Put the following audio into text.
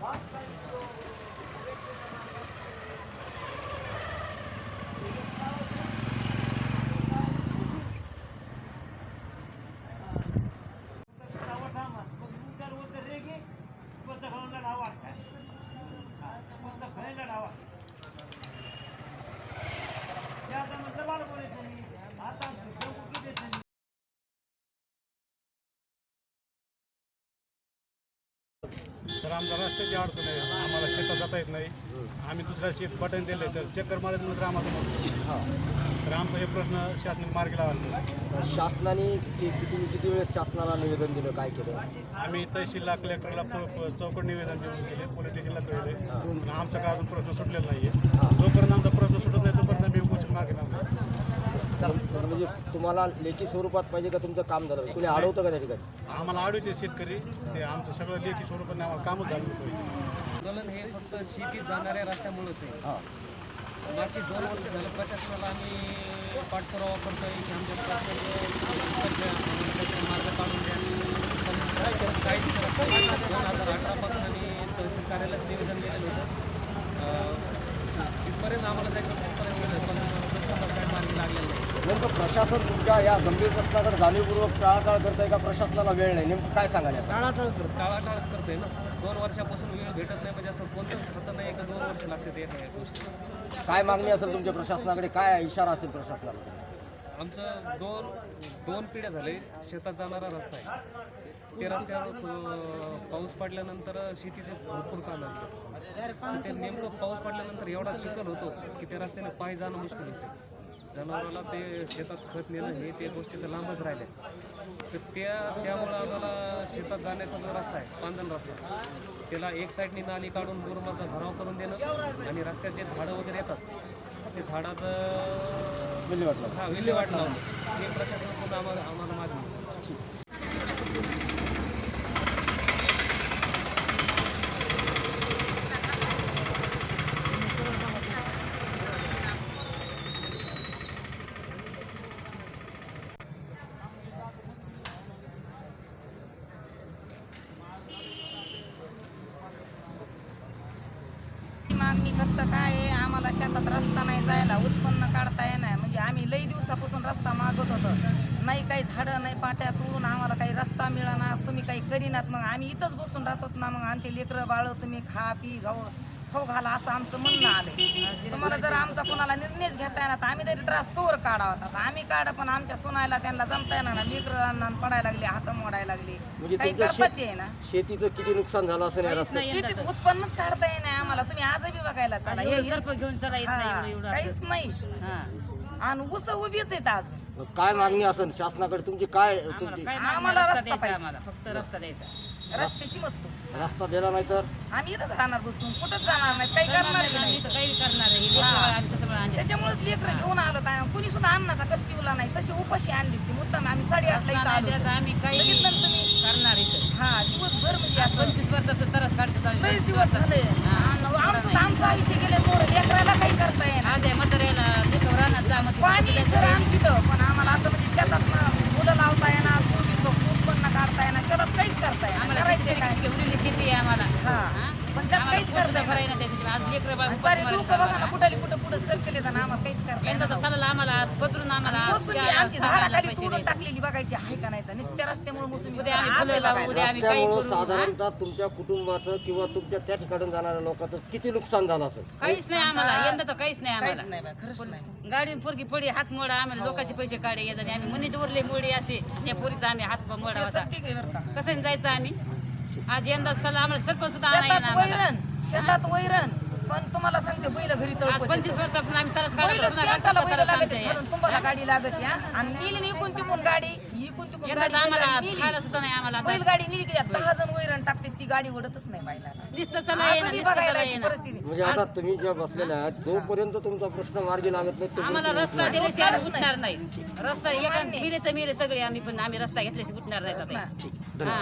What? तर आमचा रस्त्याची अडचण आहे. आम्हाला शेतात जाता येत नाही. आम्ही दुसऱ्या शेत बटन दिले तर चक्कर मारत नंतर आम्हाला मरतो. हां. तर आमचा हे प्रश्न शासनाने मार्गी लावला शासनाने किती किती वेळेस शासनाला निवेदन दिलं? काय केलं? आम्ही तहसीलला कलेक्टरला चौकट निवेदन देऊन केले पोलीस स्टेशनला कळले आमचा काय अजून प्रश्न सुटलेला नाही. आहे जोपर्यंत आमचा प्रश्न सुटत नाही तोपर्यंत आम्ही उपोषण मागे लावतो तर तर म्हणजे तुम्हाला लेखी स्वरूपात पाहिजे का तुमचं काम झालं? कुणी अडवतं का त्या ठिकाणी? आम्हाला आडवते शेतकरी. ते आमचं सगळं लेखी स्वरूपाने आम्हाला कामच झालं पाहिजे आंदोलन हे फक्त शेतीत जाणाऱ्या रस्त्यामुळेच आहे. हां. मागची दोन वर्ष झालं प्रशासनाला आम्ही पाठपुरावा करतोय की आमच्या प्रश्नाचं मार्ग काढून द्या. पण काहीच करत नाही. दोन हजार अठरापासून आम्ही तहसील कार्यालयात निवेदन दिलेलं होतं अं, जिथपर्यंत आम्हाला जायचं तिथपर्यंत गेलं पण प्रश्नाला काय मार्ग लागलेला नाही नेमकं प्रशासन तुमच्या या गंभीर प्रश्नाकडे जाणीवपूर्वक टाळाटाळ करतंय का? प्रशासनाला वेळ नाही. नेमकं काय सांगाल याचं? टाळाटाळ करतो टाळाटाळच करतोय ना. दोन वर्षापासून वेळ भेटत नाही म्हणजे असं कोणतंच खातं नाही का दोन वर्ष लागते ते एका गोष्टी. काय मागणी असेल तुमच्या प्रशासनाकडे? काय इशारा असेल प्रशासनाकडे? आमचं दोन दोन पिढ्या झाले शेतात जाणारा रस्ता आहे. ते रस्त्यावर अं, पाऊस पडल्यानंतर शेतीचे भरपूर काम असतात. ते नेमकं पाऊस पडल्यानंतर एवढा चिखल होतो की त्या रस्त्याने पाय जाणं मुश्किल होते. जनावराला ते शेतात खत नेणं हे ते गोष्टी तर लांबच राहिल्या तर त्या त्यामुळं आम्हाला शेतात जाण्याचा जो रस्ता आहे पांदन रस्ता त्याला एक साईडनी नाली काढून मुरुमाचा भराव करून देणं आणि रस्त्यात जे झाडं वगैरे येतात ते झाडाचं विल्हेवाट लावा. हा विल्हेवाट लावणं. हे प्रशासनाकडून आम्हाला आम्हाला मागणी आहे. आम्ही फक्त काय आहे? आम्हाला शेतात रस्ता नाही जायला उत्पन्न काढता येणार. म्हणजे आम्ही लई दिवसापासून रस्ता मागत होतो. नाही काही झाडं नाही पाट्या तोडून आम्हाला काही रस्ता मिळणार तुम्ही काही करीनात. मग आम्ही इथंच बसून राहतो ना मग आमचे लेकरं बाळ तुम्ही खा पी खाऊ खाऊ घाला असं आमचं म्हणणं आलंय. तुम्हाला जर आमचा कोणाला निर्णयच घेता येणार तर आम्ही तरी त्रास कवर काढावा आता. आम्ही काढ पण आमच्या सुनायला त्यांना जमता येणार ना लेकरांना पडायला लागले हात मोडायला लागले. म्हणजे काही आहे ना शेतीचं किती नुकसान झालं असेल या रस्त्यात? शेतीत उत्पन्नच काढता येणार आम्हाला. तुम्ही आजही बघायला चला. घेऊन चला नाही काहीच. नाही. हा. आणि उस उभीच आहेत मग काय मागणी असेल? शासनाकडे तुमची काय आम्हाला रस्ता पाहिजे. आम्हाला. फक्त रस्ता द्यायचा. रस्त्याशी मतलो रस्ता दिला नाही तर? आम्ही इथंच राहणार बसून. कुठंच जाणार नाही. काही करणार आम्ही नाही इथं काही करणार आहे हे लेकरं बाळ आम्ही कसं आणले त्याच्यामुळेच लेकर घेऊन आलो आणि कुणी सुद्धा अन्नाचा कस शिवला नाही. तशी उपाशी आणली ती मुद्दाम आम्ही साडेआठला इथं आलो होतो. आम्ही काही बघितलं ना तुम्ही करणार इथं. हा दिवसभर म्हणजे असं पंचवीस वर्षाचं तरस काढतो आम्ही. पंचवीस दिवस. झाले. हा. आमचं आमचं आयुष्य गेले मोर. लेकराला काही करता येणार आज आहे म्हाताऱ्याला लेकरं रानात जा मग पाणी सर आमची तर पण आम्हाला असं म्हणजे शेतात फुलं लावता येणार कोबी उत्पन्न काढता येणार शेतात काहीच करता येणार आम्हाला करायचं शेतकरी काय किती उरलेली शेती आहे आम्हाला हा. हा? पण त्यात आम्हाला काहीच पोट करता सुद्धा येणार भरायला त्याच्यात. आज लेकरं बाळ उपाशी सारे मरायला लोक बघा ना लागले. कुठाली कुठं पुढे सरकले तर आम्हाला काहीच करता यंदा तर आम्हाला पदरून आम्हाला मोसंबी चार- आमची सहा हजार झाडाखाली पैसे तोडून द्यायचे. टाकलेली बघायची आहे का नाही तर नुसत्या रस्त्यामुळे मोसंबी उद्या आम्ही फुलं लावू. उद्या आम्ही काही रस्त्यामुळं करू, हा? साधारणतः तुमच्या कुटुंबाचं किंवा तुमच्या त्या ठिकाणी जाणाऱ्या लोकांचं किती नुकसान झालं असेल काहीच नाही आम्हाला यंदा तर काहीच नाही काहीच आम्हाला नाही बा, खरंच नाही गाडी पोरगी पडी हात मोडा आम्हाला लोकांचे पैसे काढे येत आणि आम्ही मनीत उरले मोडे असे आणि या पोरीचा आम्ही हात मोडा हे होता सत्य आहे बरं का कसं जायचं आम्ही आज यंदा चला आम्हाला सरपंच सुद्धा आणा येणार शेतात आम्हाला. वैरण शेतात वैरण. पण तुम्हाला सांगते बैल घरी आज तळपत पंचवीस वर्षापासून आम्ही बैलच बैल लागत आमच्या म्हणून तुम्हाला गाडी लागत या. आणि नीली इकून तिकून गाडी. इकून तिकून गाडी तर आम्हाला नीली. खायला सुद्धा नाही आम्हाला आता. बैलगाडी नीली की दहा जण वैरण टाकते ती गाडी ओढतच नाही बैलाला. नुसतं चला आज येणं बी नुसतं बघायला चला ती येणं परिस्थिती. म्हणजे आता तुम्ही ज्या बसलेल्या आहात जोपर्यंत तुमचा प्रश्न मार्गी लागत नाही तो आम्हाला रस्ता. दिल्याशिवाय आम्ही उठणार नाही. रस्ता एका. मिले तर मिले सगळे आम्ही पण आम्ही रस्ता घेतल्याशिवाय उठणार नाही धन्यवाद. हा.